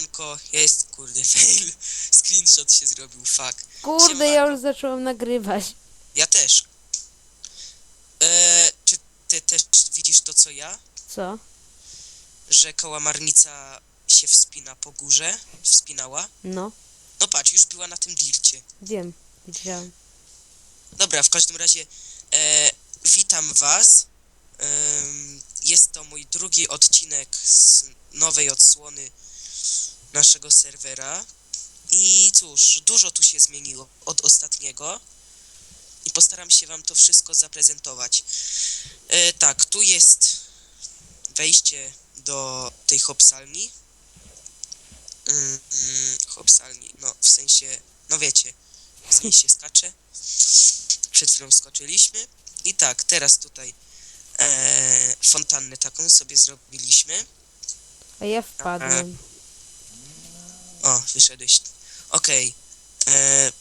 Siemanko, jest kurde fail. Screenshot się zrobił, fuck. Kurde, ja Siemanko. już zacząłem nagrywać. Ja też. Eee, czy ty też widzisz to co ja? Co? Że kałamarnica się wspina po górze? Wspinała? No, No patrz, już była na tym dircie. wiem, widziałem. Dobra, w każdym razie e, witam was. Em, jest to mój drugi odcinek z nowej odsłony naszego serwera. I cóż, dużo tu się zmieniło od ostatniego. I postaram się wam to wszystko zaprezentować. E, tak, tu jest wejście do tej hopsalni. Mm, mm, hopsalni, no w sensie, no wiecie, z niej się skacze. Przed chwilą skoczyliśmy. I tak, teraz tutaj e, fontannę taką sobie zrobiliśmy. A ja wpadłem. O, wyszedłeś. Okej. E,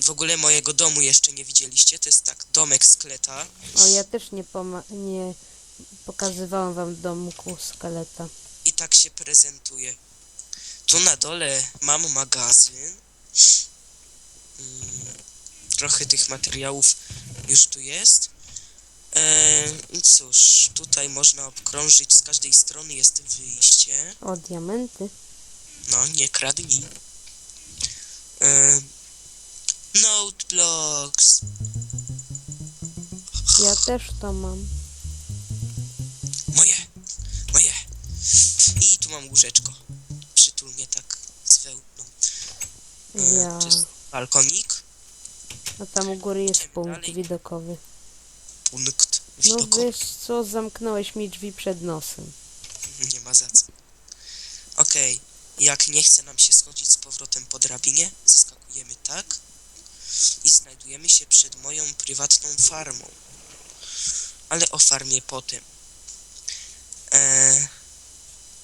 W ogóle mojego domu jeszcze nie widzieliście. To jest tak, domek skleta. O, ja też nie, poma- nie pokazywałam wam domku skeleta. I tak się prezentuje. Tu na dole mam magazyn. Mm, trochę tych materiałów już tu jest. E, i cóż, tutaj można obkrążyć, z każdej strony jest wyjście. O, diamenty. No, nie kradnij. E, note blocks. Ja też to mam. Moje, moje. I tu mam łóżeczko. Przytulnie tak z wełną. E, Ja. To jest balkonik. A tam u góry jest Idziemy punkt dalej. widokowy. Punkt No widokowy. wiesz co, zamknąłeś mi drzwi przed nosem. Nie ma za co. Okej, jak nie chce nam się schodzić z powrotem po drabinie, zeskakujemy tak i znajdujemy się przed moją prywatną farmą. Ale o farmie potem. Eee,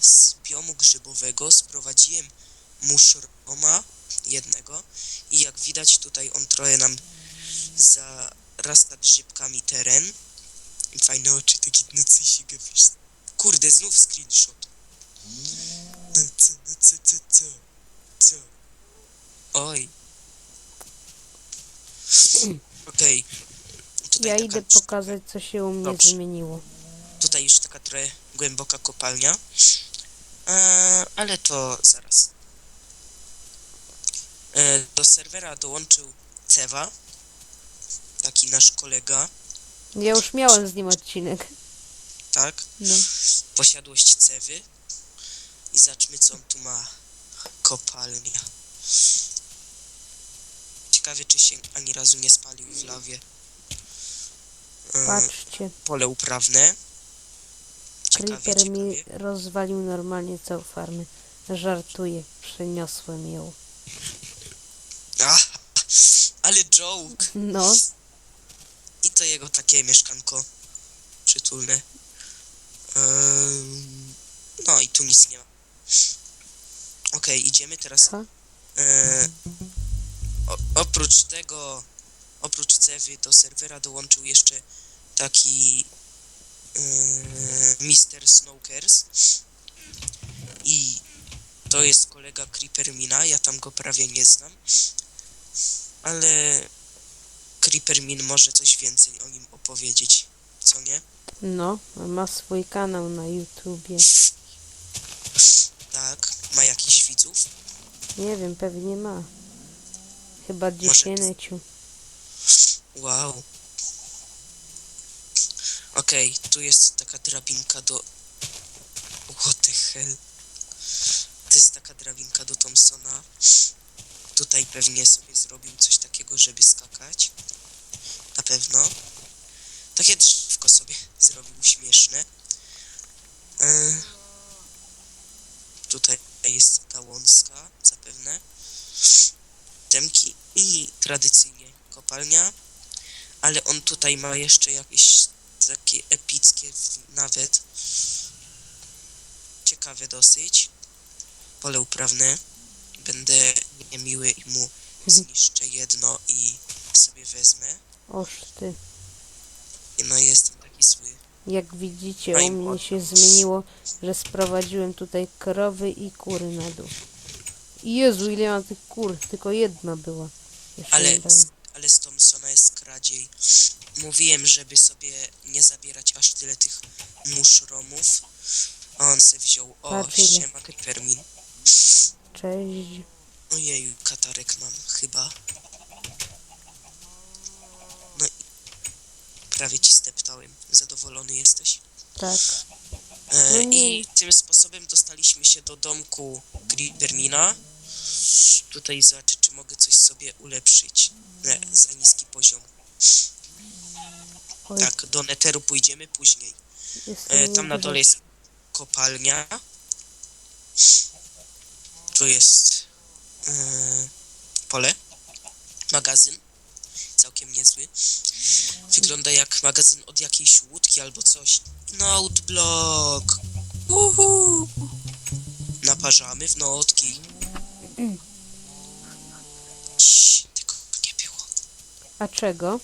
z biomu grzybowego sprowadziłem muszroma jednego i jak widać tutaj on trochę nam zarasta grzybkami teren. Fajne oczy, taki nacysiga, wiesz. Kurde, znów screenshot. Co, co, co, co? Co? Oj. Okej. Tutaj Ja taka idę już- pokazać, co się u mnie Dobrze. zmieniło. Tutaj już taka trochę głęboka kopalnia. E, ale to zaraz. E, do serwera dołączył Cewa. Taki nasz kolega, Ja już miałem z nim odcinek. tak? No. posiadłość cewy i zobaczmy co on tu ma. Kopalnia. Ciekawie czy się ani razu nie spalił w lawie. E, Patrzcie, Pole uprawne. Ciekawie, Creeper mi ciekawie. rozwalił normalnie całą farmę. Żartuję, przeniosłem ją. Ach, ale joke. No, I to jego takie mieszkanko przytulne. No i tu nic nie ma. Okej, idziemy teraz ha? E, o, oprócz tego, oprócz Cewy do serwera dołączył jeszcze taki e, Mr. Snowkers i to jest kolega Creepermina, ja tam go prawie nie znam, ale Creepermin może coś więcej o nim opowiedzieć, co nie? No, ma swój kanał na YouTubie. Tak, ma jakichś widzów? Nie wiem, pewnie ma. Chyba dziesięciu. Wow. Okej, tu jest taka drabinka do... What the hell? To jest taka drabinka do Thompsona. Tutaj pewnie sobie zrobił coś takiego, żeby skakać. Na pewno. Takie drzewko sobie zrobił śmieszne. E, tutaj jest gałązka, zapewne. Temki i tradycyjnie kopalnia. Ale on tutaj ma jeszcze jakieś takie epickie nawet. Ciekawe dosyć. Pole uprawne. Będę niemiły i mu zniszczę jedno i sobie wezmę. Oż ty. No jestem taki zły. Jak widzicie, u mnie się zmieniło, że sprowadziłem tutaj krowy i kury na dół. Jezu, ile mam tych kur. Tylko jedna była. Jeszcze Ale, niedawno. ale z Thompsona jest kradziej. Mówiłem, żeby sobie nie zabierać aż tyle tych muszromów. A on se wziął. O, Patrz ile. ściema Creepermin. Cześć. Ojeju, katarek mam chyba. No i prawie ci steptałem. Zadowolony jesteś? Tak. E, No. I tym sposobem dostaliśmy się do domku Creepermina. Tutaj zobaczę, czy mogę coś sobie ulepszyć. Nie, za niski poziom. Oj, Tak, do Netheru pójdziemy później. E, tam na dole jest kopalnia. Tu jest e, pole. Magazyn. Całkiem niezły. Wygląda jak magazyn od jakiejś łódki albo coś. Noteblock. Uhu. Naparzamy w notki. Cii, tego nie było. A czego?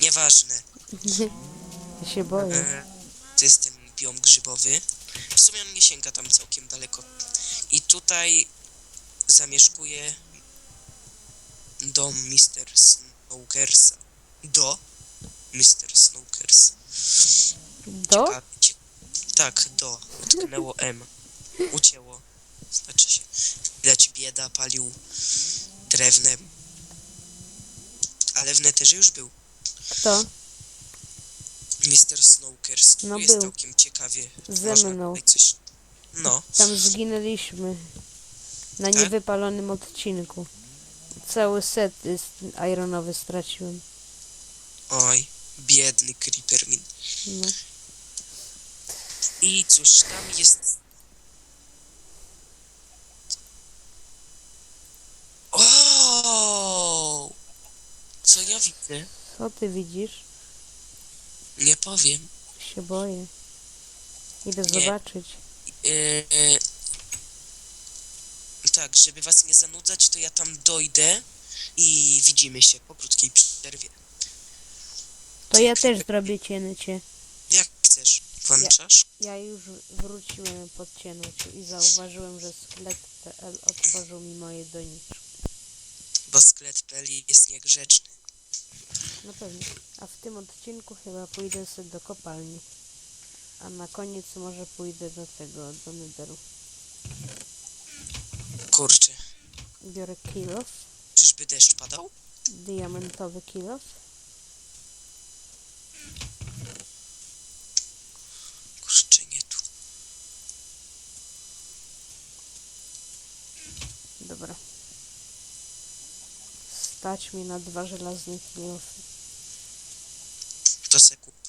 Nieważne. Ja się boję. E, to jest ten biom grzybowy. W sumie on nie sięga tam całkiem daleko. I tutaj zamieszkuje dom Mr. Snowkersa. Do Mr. Snowkers. Do? Ciekawe, cie... Tak, do. Utknęło M. Ucięło. Znaczy się. Widać bieda palił drewnem. Ale w neterze już był. Kto? Mr. Snowkers. Tu No jest był. całkiem ciekawie. Ze Można mną. tutaj coś... No, Tam zginęliśmy. Na Tak? niewypalonym odcinku. Cały set ironowy straciłem. oj, biedny Creepermin. No. I cóż, tam jest... O! Co ja widzę? Co ty widzisz? Nie powiem. Się boję. Idę Nie. zobaczyć. Eee, tak, żeby was nie zanudzać, to ja tam dojdę i widzimy się po krótkiej przerwie. To ja też zrobię cięcie. Jak chcesz. Włączasz? Ja już wróciłem po cięciu i zauważyłem, że sklep.pl otworzył mi moje doniczki. Bo sklet Peli jest niegrzeczny. No pewnie. A w tym odcinku chyba pójdę sobie do kopalni. A na koniec może pójdę do tego, do Netheru. Kurczę. Biorę kilof, Czyżby deszcz padał? diamentowy kilof. Kurczę, nie tu. Dobra. Stać mi na dwa żelazne kilofy. To se kup.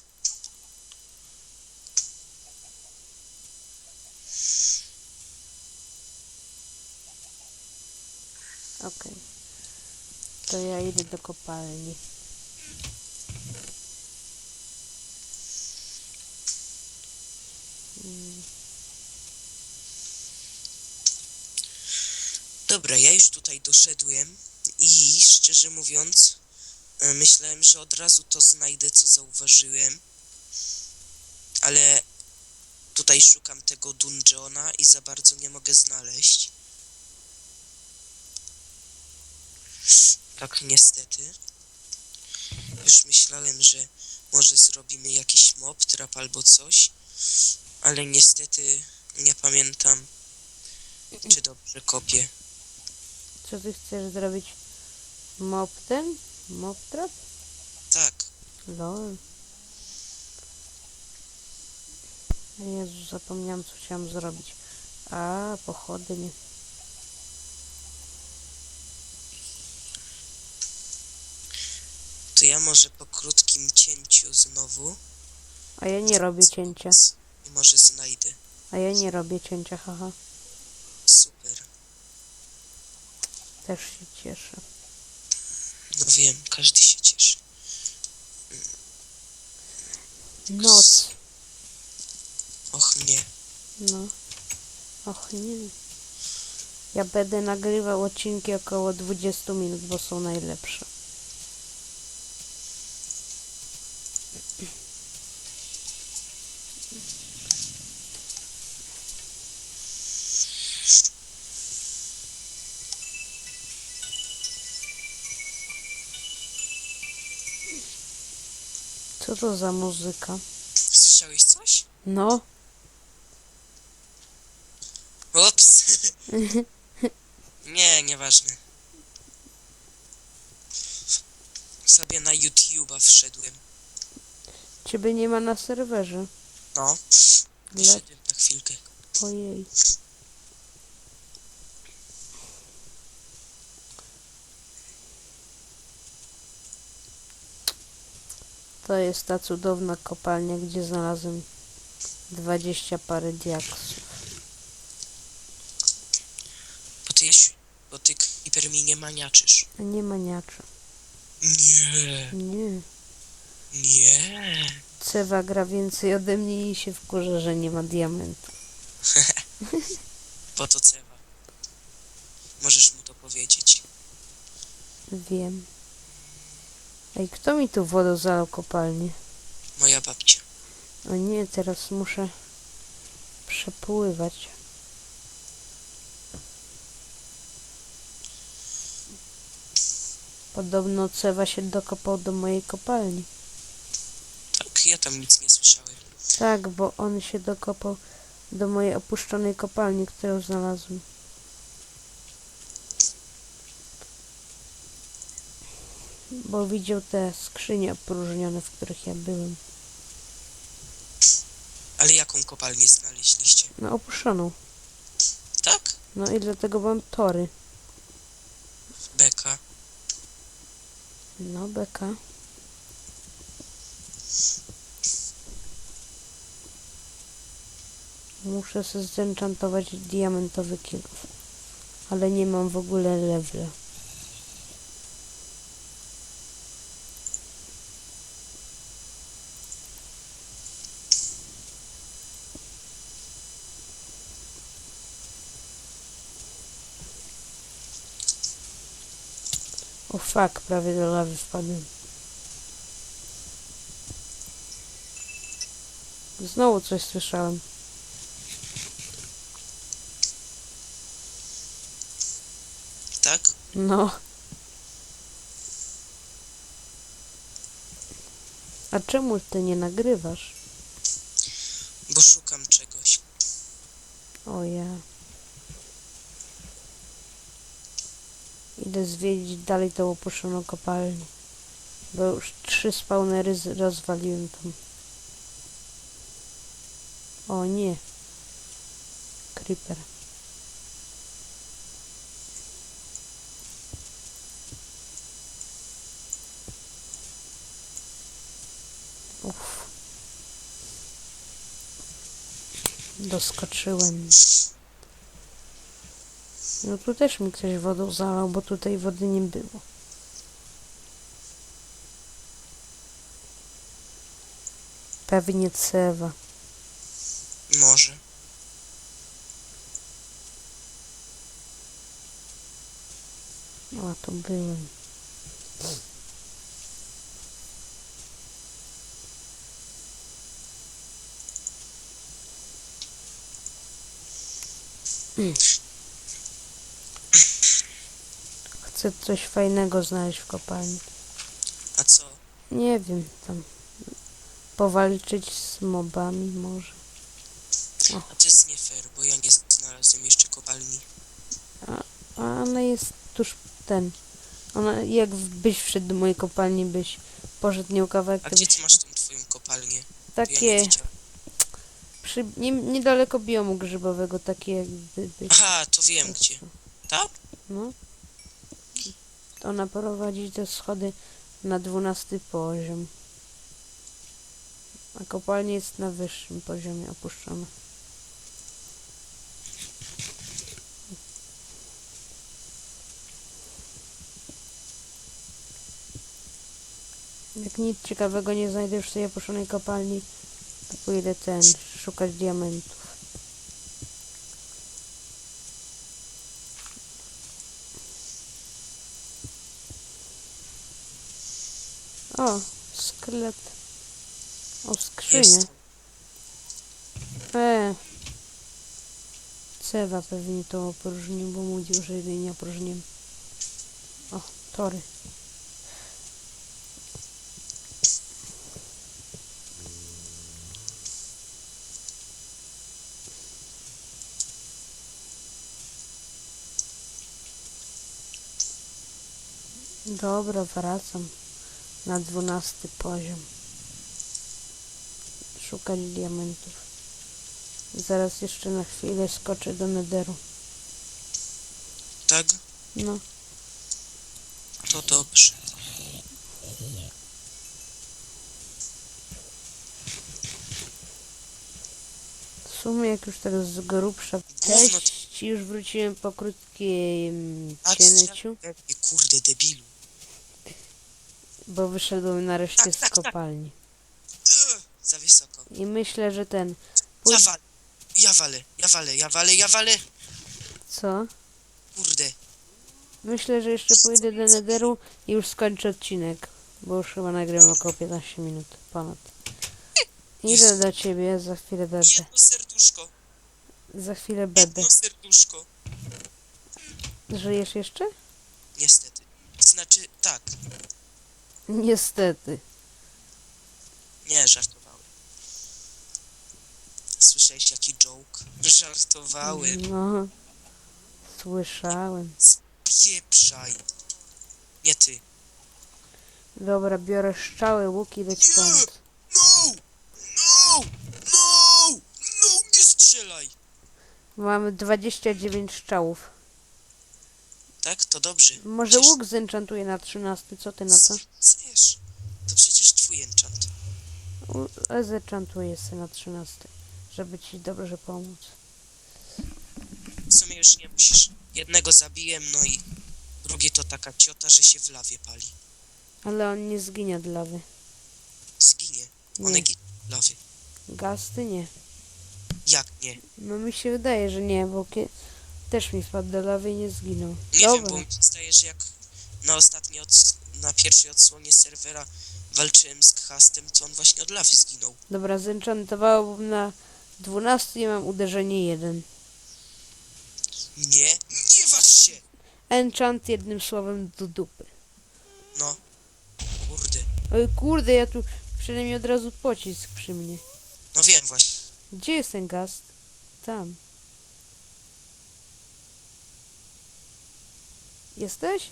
Okej. To ja idę do kopalni. Mm, Dobra, ja już tutaj doszedłem i szczerze mówiąc, e, myślałem, że od razu to znajdę, co zauważyłem. Ale tutaj szukam tego dungeona i za bardzo nie mogę znaleźć. Tak niestety. Już myślałem, że może zrobimy jakiś mob trap albo coś, ale niestety nie pamiętam, czy dobrze kopię. Co ty chcesz zrobić? Mob ten? Mob trap? Tak, Lol. Jezu, zapomniałam co chciałam zrobić. A, pochodnie. To ja może po krótkim cięciu znowu A ja nie robię cięcia. i może znajdę. A ja nie robię cięcia, haha. Super. Też się cieszę. No wiem, każdy się cieszy. Noc. Och nie. No. Och nie. Ja będę nagrywał odcinki około 20 minut, bo są najlepsze. Co to za muzyka? Słyszałeś coś? No, Ups. nie, nieważne. Sobie na YouTube'a wszedłem. ciebie nie ma na serwerze. No. Dla... Wszedłem na chwilkę. Ojej. To jest ta cudowna kopalnia, gdzie znalazłem dwadzieścia parę diaksów. Bo ty, Jasiu, bo ty nie maniaczysz. Nie maniacza. Nie, Nie. nie. Cewa gra więcej ode mnie i się wkurza, że nie ma diamentu. Po to cewa. Możesz mu to powiedzieć. Wiem. Ej, kto mi tu wodą zalał kopalnię? Moja babcia. O nie, teraz muszę przepływać. Podobno Cewa się dokopał do mojej kopalni. Tak, ja tam nic nie słyszałem. Tak, bo on się dokopał do mojej opuszczonej kopalni, którą znalazłem. Bo widział te skrzynie opróżnione, w których ja byłem. Ale jaką kopalnię znaleźliście? No, opuszczoną. Tak? No i dlatego mam tory. Beka. No, beka. Muszę sobie zenchantować diamentowy kilof. Ale nie mam w ogóle levela. Fuck, prawie do lawy wpadłem. Znowu coś słyszałem. Tak? No. A czemu ty nie nagrywasz? Bo szukam czegoś. O ja. Idę zwiedzić dalej tą opuszczoną kopalnię. Bo już trzy spawnery rozwaliłem tam. O nie. Creeper. Uff. Doskoczyłem. No tu też mi ktoś wodą zalał, bo tutaj wody nie było. Pewnie cewa. Może. O, tu byłem. Mm. Chcę coś fajnego znaleźć w kopalni. A co? Nie wiem, tam powalczyć z mobami może. A to jest nie fair, bo ja nie znalazłem jeszcze kopalni. A ona jest tuż ten. Ona, jak byś wszedł do mojej kopalni, byś poszedł nią kawałek, A gdzie ty masz tą twoją kopalnię? Ja nie takie widziałem. przy, nie, niedaleko biomu grzybowego, takie jakby. Aha, to wiem gdzie. Tak? No. Ona prowadzi te schody na dwunasty poziom. A kopalnia jest na wyższym poziomie opuszczona. Jak nic ciekawego nie znajdę w tej opuszczonej kopalni, to pójdę ten, szukać diamentów. sztylet. O skrzynię. Jest. E. Cewa pewnie to opróżnił, bo mu już jedynie opróżniłem. O, tory. Dobra, wracam na dwunasty poziom. Szukać diamentów. Zaraz jeszcze na chwilę skoczę do nederu. Tak? No, To dobrze. w sumie jak już teraz z grubsza. Cześć, już wróciłem po krótkim Nie, kurde, debilu. Bo wyszedłem nareszcie Tak, z tak, tak. kopalni. Ugh, za wysoko. I myślę, że ten... Ja Pój- walę. Ja walę, ja walę, ja walę, ja walę. Co? Kurde. Myślę, że jeszcze pójdę do nederu i już skończę odcinek, bo już chyba nagrywam około 15 minut, ponad. Idę do ciebie, za chwilę będę. Jedno serduszko. Za chwilę będę. Jedno serduszko. Żyjesz jeszcze? Niestety. Znaczy, tak. Niestety. Nie, żartowałem. Słyszałeś jaki joke? Żartowałem. No. Słyszałem. Pieprzaj. Nie ty. Dobra, biorę strzały, łuk i leć. No! No! No! No! Nie strzelaj! Mamy 29 strzałów. Tak? To dobrze. Może Przecież- łuk zenchantuję na 13, co ty na To przecież twój enchant. Zenchantuję sobie na 13, żeby ci dobrze pomóc. W sumie już nie musisz. Jednego zabiłem, no i drugi to taka ciota, że się w lawie pali. Ale on nie zginie od lawy. Zginie. One Nie. giną w lawy. Gasty nie. Jak nie? No mi się wydaje, że nie, bo kie... też mi wpadł do lawy i nie zginął. Nie wiem, Dobra, bo mi się zdaje, że jak na ostatniej, ods- na pierwszej odsłonie serwera walczyłem z Khastem, to on właśnie od lawy zginął. dobra, zenchantowałbym na 12 i mam uderzenie 1. Nie, nie waż się! Enchant jednym słowem do dupy. No, kurde. Oj kurde, ja tu przynajmniej od razu pocisk przy mnie. No wiem właśnie. Gdzie jest ten gast? Tam. Jesteś?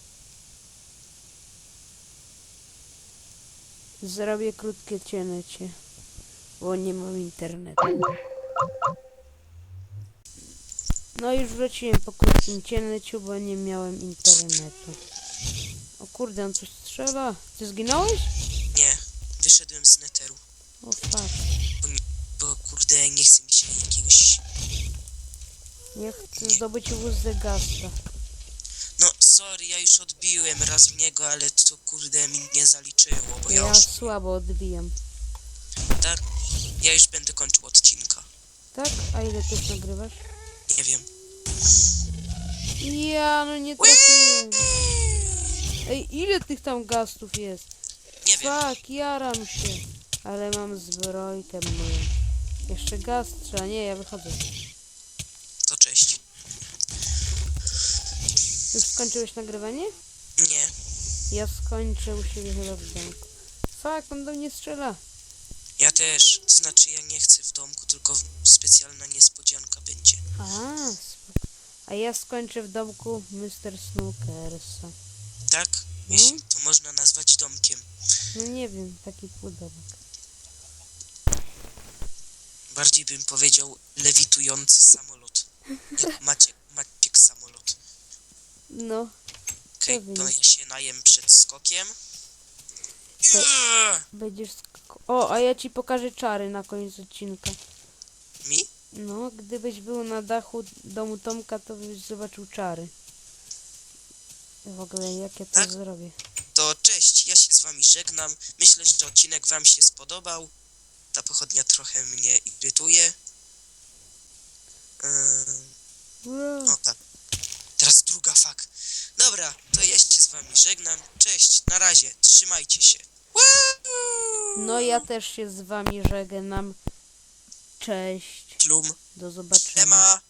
Zrobię krótkie cięcie, bo nie mam internetu. No już wróciłem po krótkim cięciu, bo nie miałem internetu. O kurde, on coś strzela. Ty zginąłeś? Nie, wyszedłem z neteru. O fuck. Bo, bo kurde, nie chce mi się jakiegoś... Ja chcę zdobyć wóz ze gasta. Sorry, ja już odbiłem raz w niego, ale to kurde mi nie zaliczyło, bo ja Ja już... słabo odbijam. Tak? Ja już będę kończył odcinka. Tak? A ile ty już nagrywasz? Nie wiem. Ja, no nie trafiłem. Ej, ile tych tam gastów jest? Nie wiem. Fuck, jaram się. Ale mam zbrojkę moją. Jeszcze gaz trzeba. Nie, ja wychodzę. To cześć. Już skończyłeś nagrywanie? Nie. Ja skończę u siebie chyba w domku. Fuck, on do mnie strzela. Ja też. To znaczy, ja nie chcę w domku, tylko specjalna niespodzianka będzie. A, spoko. A ja skończę w domku Mr. Snookersa. Tak? No. Jeśli to można nazwać domkiem. No nie wiem, taki półdomek. Bardziej bym powiedział lewitujący samolot. Jak Maciek. No, Okej, Pewnie. to ja się najem przed skokiem. Będziesz... sk- O, a ja ci pokażę czary na koniec odcinka. Mi? No, gdybyś był na dachu domu Tomka, to byś zobaczył czary. W ogóle, jak ja to Tak? zrobię? To cześć, ja się z wami żegnam. Myślę, że odcinek wam się spodobał. Ta pochodnia trochę mnie irytuje. Ua. no tak. Druga fak. Dobra, to ja się z wami żegnam. Cześć, na razie, trzymajcie się. No, ja też się z wami żegnam. Cześć. Plum, Do zobaczenia. Ema.